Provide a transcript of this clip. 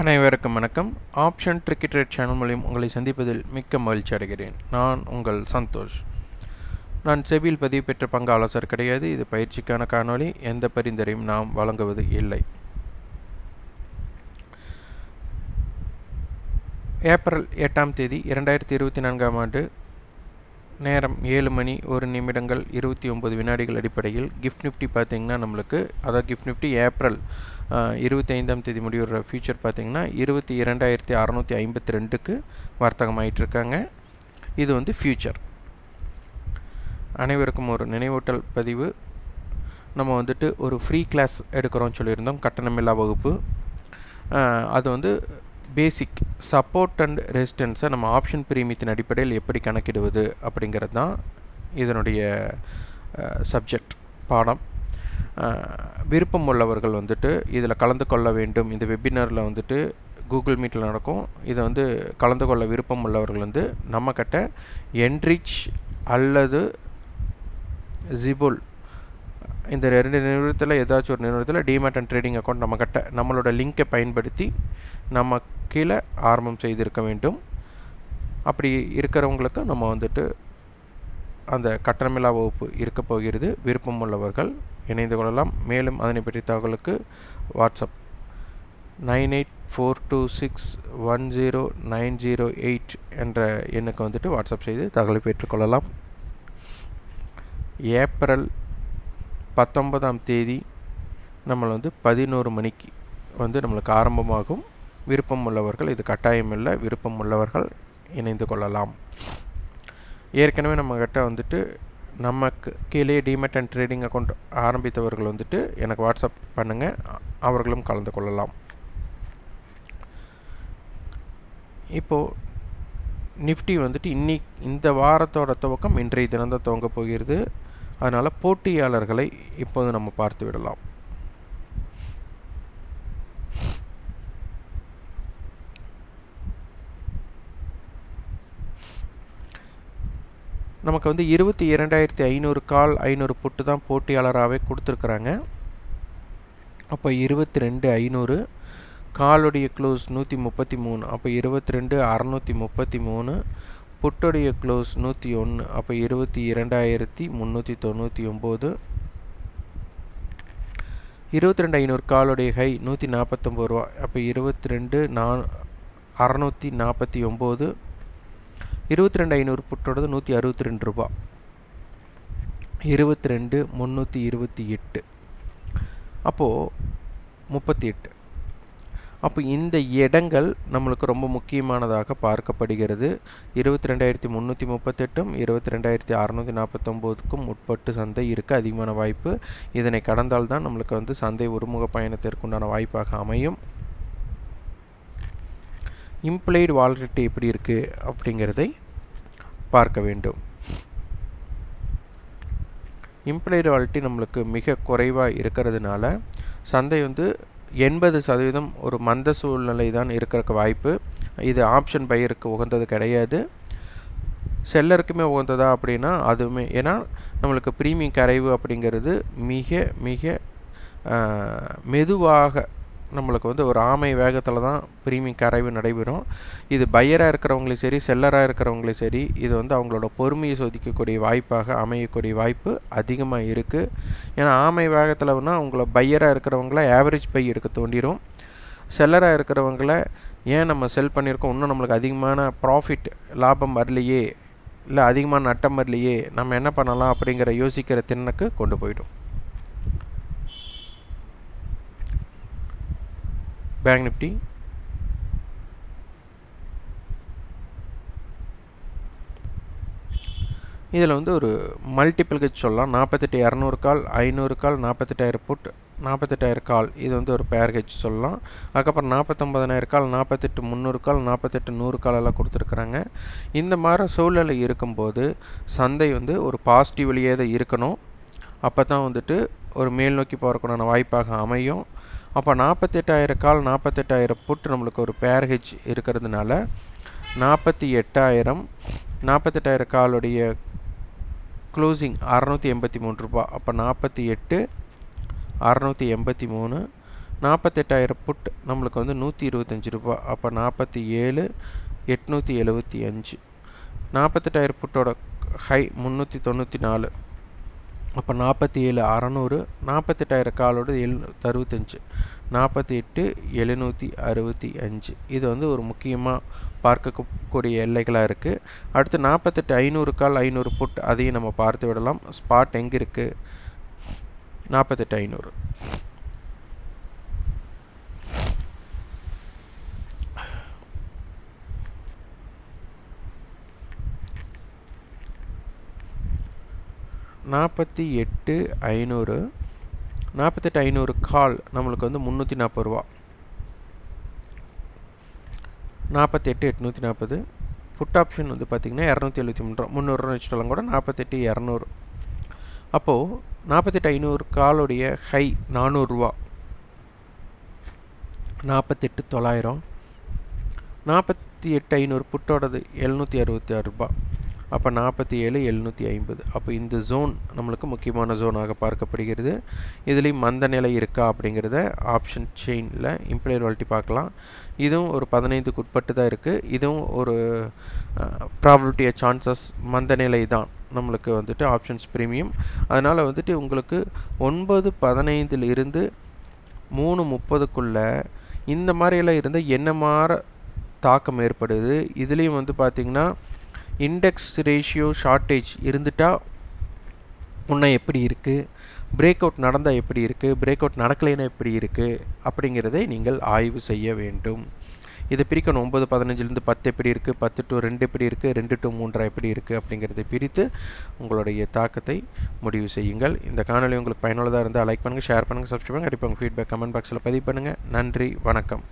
அனைவருக்கும் வணக்கம். Option ட்ரிக்கெட் channel மூலியம் உங்களை சந்திப்பதில் மிக்க மகிழ்ச்சி அடைகிறேன். நான் உங்கள் சந்தோஷ். நான் செபியில் பதிவு பெற்ற பங்கு ஆலோசகர் கிடையாது. இது பயிற்சிக்கான காணொளி. எந்த பரிந்துரையும் நாம் வழங்குவது இல்லை. ஏப்ரல் எட்டாம் தேதி இரண்டாயிரத்தி இருபத்தி நான்காம் ஆண்டு நேரம் ஏழு மணி ஒரு நிமிடங்கள் இருபத்தி ஒம்பது வினாடிகள் அடிப்படையில் கிஃப்ட் நிஃப்டி பார்த்திங்கன்னா நம்மளுக்கு அதாவது கிஃப்ட் நிஃப்டி ஏப்ரல் இருபத்தி ஐந்தாம் தேதி முடிவுற ஃபியூச்சர் பார்த்திங்கன்னா இருபத்தி இரண்டாயிரத்தி அறநூற்றி ஐம்பத்தி ரெண்டுக்கு வர்த்தகம் ஆகிட்டுருக்காங்க இது வந்து ஃபியூச்சர் அனைவருக்கும் ஒரு நினைவூட்டல் பதிவு. நம்ம வந்துட்டு ஒரு ஃப்ரீ கிளாஸ் எடுக்கிறோம்னு சொல்லியிருந்தோம் கட்டணமில்லா வகுப்பு. அது வந்து பேசிக் சப்போர்ட் அண்ட் ரெசிஸ்டன்ஸை நம்ம ஆப்ஷன் பிரீமியத்தின் அடிப்படையில் எப்படி கணக்கிடுவது அப்படிங்கிறது தான் இதனுடைய சப்ஜெக்ட் பாடம். விருப்பம் உள்ளவர்கள் வந்துட்டு இதில் கலந்து கொள்ள வேண்டும். இந்த வெபினாரில் வந்துட்டு கூகுள் மீட்டில் நடக்கும். இதை வந்து கலந்து கொள்ள விருப்பம் உள்ளவர்கள் வந்து நம்மக்கிட்ட என்ரிச் அல்லது ஜிபுல் இந்த ரெண்டு நிறுவனத்தில் ஏதாச்சும் ஒரு நிறுவனத்தில் டிமேட் அண்ட் ட்ரேடிங் அக்கௌண்ட் நம்மக்கிட்ட நம்மளோட லிங்கை பயன்படுத்தி நம்ம கீழே ஆரம்பம் செய்திருக்க வேண்டும். அப்படி இருக்கிறவங்களுக்கு நம்ம வந்துட்டு அந்த கட்டணமில்லா வகுப்பு இருக்க போகிறது. விருப்பம் உள்ளவர்கள் இணைந்து கொள்ளலாம். மேலும் அதனை பற்றிய தகவலுக்கு WhatsApp nine eight four two six one zero nine zero eight என்ற எண்ணுக்கு வந்துட்டு வாட்ஸ்அப் செய்து தகவலை பெற்றுக்கொள்ளலாம். ஏப்ரல் பத்தொன்பதாம் தேதி நம்மளை வந்து பதினோரு மணிக்கு வந்து நம்மளுக்கு ஆரம்பமாகும். விருப்பம் உள்ளவர்கள் இது கட்டாயமில்லை விருப்பம் உள்ளவர்கள் இணைந்து கொள்ளலாம். ஏற்கனவே நம்மக்கிட்ட வந்துட்டு நமக்கு கீழே டிமெட் அண்ட் ட்ரேடிங் அக்கௌண்ட் ஆரம்பித்தவர்கள் வந்துட்டு எனக்கு வாட்ஸ்அப் பண்ணுங்கள் அவர்களும் கலந்து கொள்ளலாம். இப்போது நிஃப்டி வந்துட்டு இன்னி இந்த வாரத்தோட துவக்கம் இன்றைய தினம்தான் துவங்க போகிறது. அதனால் போட்டியாளர்களை இப்போது நம்ம பார்த்து விடலாம். நமக்கு வந்து இருபத்தி இரண்டாயிரத்தி ஐநூறு கால் ஐநூறு புட்டு தான் போட்டியாளராகவே கொடுத்துருக்குறாங்க. அப்போ இருபத்தி ரெண்டு ஐநூறு காலுடைய க்ளோஸ் நூற்றி முப்பத்தி மூணு அப்போ இருபத்தி ரெண்டு அறநூற்றி முப்பத்தி மூணு புட்டுடைய க்ளோஸ் நூற்றி ஒன்று அப்போ இருபத்தி இரண்டாயிரத்தி முந்நூற்றி தொண்ணூற்றி ஒம்பது இருபத்தி ரெண்டு ஐநூறு காலுடைய ஹை நூற்றி நாற்பத்தொம்பது ரூபா அப்போ இருபத்தி ரெண்டு நான் அறநூற்றி நாற்பத்தி ஒம்பது இருபத்தி ரெண்டு ஐநூறு புட்டோடது நூற்றி அறுபத்தி ரெண்டு ரூபா. இருபத்தி ரெண்டு முந்நூற்றி இருபத்தி எட்டு. அப்போது முப்பத்தி எட்டு. அப்போ இந்த இடங்கள் நம்மளுக்கு ரொம்ப முக்கியமானதாக பார்க்கப்படுகிறது. இருபத்தி ரெண்டாயிரத்தி முந்நூற்றி முப்பத்தெட்டும் இருபத்தி ரெண்டாயிரத்தி அறநூற்றி நாற்பத்தொம்போதுக்கும் உட்பட்டு சந்தை இருக்க அதிகமான வாய்ப்பு. இதனை கடந்தால் தான் நம்மளுக்கு வந்து சந்தை ஒருமுக பயணத்திற்குண்டான வாய்ப்பாக அமையும். இம்ப்ளைடு வாலரிட்டி எப்படி இருக்குது அப்படிங்கிறதை பார்க்க வேண்டும். இம்ப்ளைடு வாலிட்டி நம்மளுக்கு மிக குறைவாக இருக்கிறதுனால சந்தை வந்து எண்பது சதவீதம் ஒரு மந்த சூழ்நிலை தான் இருக்கிறக்கு வாய்ப்பு. இது ஆப்ஷன் பையருக்கு உகந்தது கிடையாது. செல்லருக்குமே உகந்ததா அப்படின்னா அதுவுமே ஏன்னா நம்மளுக்கு ப்ரீமியம் கரைவு அப்படிங்கிறது மிக மிக மெதுவாக நம்மளுக்கு வந்து ஒரு ஆமை வேகத்தில் தான் ப்ரீமியம் கரைவு நடைபெறும். இது பையராக இருக்கிறவங்களையும் சரி செல்லராக இருக்கிறவங்களையும் சரி இது வந்து அவங்களோட பொறுமையை சோதிக்கக்கூடிய வாய்ப்பாக அமையக்கூடிய வாய்ப்பு அதிகமாக இருக்குது ஏன்னா ஆமை வேகத்தில்னா அவங்கள பையராக இருக்கிறவங்கள ஆவரேஜ் பை எடுக்க தோண்டிடும் செல்லராக இருக்கிறவங்கள ஏன் நம்ம செல் பண்ணியிருக்கோம்? இன்னும் நம்மளுக்கு அதிகமான ப்ராஃபிட் லாபம் வரலையே இல்லை அதிகமான நட்டம் வரலையே நம்ம என்ன பண்ணலாம் அப்படிங்கிற யோசிக்கிற திறனுக்கு கொண்டு போயிடும். Bank Nifty. இதில் வந்து ஒரு மல்டிபிள் கட்ச் சொல்லலாம். நாற்பத்தெட்டு இரநூறு கால் ஐநூறு கால் நாற்பத்தெட்டாயிரம் புட் நாற்பத்தெட்டாயிரம் கால். இது வந்து ஒரு பேர் கட்ச் சொல்லலாம். அதுக்கப்புறம் நாற்பத்தொம்பதனாயிரம் கால் நாற்பத்தெட்டு முந்நூறு கால் நாற்பத்தெட்டு நூறு கால் எல்லாம் கொடுத்துருக்குறாங்க. இந்த மாதிரி சூழ்நிலை இருக்கும்போது சந்தை வந்து ஒரு பாசிட்டிவ் வழியே தான் இருக்கணும். அப்போ தான் வந்துட்டு ஒரு மேல் நோக்கி போகிறக்குண்டான வாய்ப்பாக அமையும். அப்போ நாற்பத்தெட்டாயிரம் கால் நாற்பத்தெட்டாயிரம் புட்டு நம்மளுக்கு ஒரு பேர் இருக்கிறதுனால நாற்பத்தி எட்டாயிரம் நாற்பத்தெட்டாயிரம் காலுடைய க்ளோசிங் அறநூற்றி எண்பத்தி மூணு ரூபா அப்போ நாற்பத்தி எட்டு அறநூற்றி எண்பத்தி மூணு நாற்பத்தெட்டாயிரம் புட் நம்மளுக்கு வந்து நூற்றி இருபத்தஞ்சி ரூபா அப்போ நாற்பத்தி ஏழு எட்நூற்றி எழுபத்தி அஞ்சு. நாற்பத்தெட்டாயிரம் புட்டோட ஹை முந்நூற்றி தொண்ணூற்றி நாலு. அப்போ நாற்பத்தி ஏழு அறநூறு நாற்பத்தெட்டாயிரம் காலோட எழுநூற்றி அறுபத்தஞ்சு நாற்பத்தி எட்டு எழுநூற்றி அறுபத்தி அஞ்சு. இது வந்து ஒரு முக்கியமாக பார்க்கக்கூடிய எல்லைகளாக இருக்குது அடுத்து நாற்பத்தெட்டு ஐநூறு கால் ஐநூறு புட் அதையும் நம்ம பார்த்து விடலாம். ஸ்பாட் எங்கே இருக்குது நாற்பத்தெட்டு ஐநூறு. நாற்பத்தி எட்டு ஐநூறு நாற்பத்தெட்டு ஐநூறு கால் நம்மளுக்கு வந்து முந்நூற்றி நாற்பது ரூபா. நாற்பத்தெட்டு எட்நூற்றி நாற்பது. புட் ஆப்ஷன் வந்து பார்த்திங்கன்னா இரநூத்தி எழுபத்தி மூணு ரூபா. முந்நூறுரூவா வச்சுட்டாலும் கூட நாற்பத்தெட்டு இரநூறு. அப்போது நாற்பத்தெட்டு ஐநூறு காலுடைய ஹை நானூறுரூவா நாற்பத்தெட்டு தொள்ளாயிரம். நாற்பத்தி எட்டு ஐநூறு புட்டோடது எழுநூற்றி அறுபத்தி ஆறு ரூபா. அப்போ நாற்பத்தி ஏழு எழுநூற்றி ஐம்பது. அப்போ இந்த ஜோன் நம்மளுக்கு முக்கியமான ஜோனாக பார்க்கப்படுகிறது. இதுலேயும் மந்த நிலை இருக்கா அப்படிங்கிறத ஆப்ஷன் செயினில் இம்ப்ளைட் வால்ட்டி பார்க்கலாம். இதுவும் ஒரு பதினைந்துக்கு உட்பட்டு தான் இருக்குது இதுவும் ஒரு ப்ராபபிலிட்டி சான்சஸ் மந்த நிலை தான் நம்மளுக்கு வந்துட்டு ஆப்ஷன்ஸ் ப்ரீமியம் அதனால் வந்துட்டு உங்களுக்கு ஒன்பது பதினைந்தில் இருந்து மூணு முப்பதுக்குள்ளே இந்த மாதிரியெல்லாம் இருந்தால் என்ன மாற தாக்கம் ஏற்படுது? இதுலேயும் வந்து பார்த்திங்கன்னா இண்டெக்ஸ் ரேஷியோ ஷார்ட்டேஜ் இருந்துட்டால் இன்னும் எப்படி இருக்குது பிரேக் அவுட் நடந்தால் எப்படி இருக்குது பிரேக் அவுட் நடக்கலைன்னா எப்படி இருக்குது அப்படிங்கிறதை நீங்கள் ஆய்வு செய்ய வேண்டும். இதை பிரிக்கணும். ஒம்பது பதினஞ்சுலேருந்து பத்து எப்படி இருக்குது பத்து டு ரெண்டு எப்படி இருக்குது ரெண்டு டு மூன்றா எப்படி இருக்குது அப்படிங்கிறதை பிரித்து உங்களுடைய தாக்கத்தை முடிவு செய்யுங்கள். இந்த காணொலி உங்களுக்கு பயனுள்ளதாக இருந்தால் லைக் பண்ணுங்கள் ஷேர் பண்ணுங்கள் சப்ஸ்கிரைப் பண்ணுங்கள் கண்டிப்பாக உங்கள் ஃபீட்பேக் கமெண்ட் பாக்ஸில் பதிவு பண்ணுங்கள் நன்றி வணக்கம்.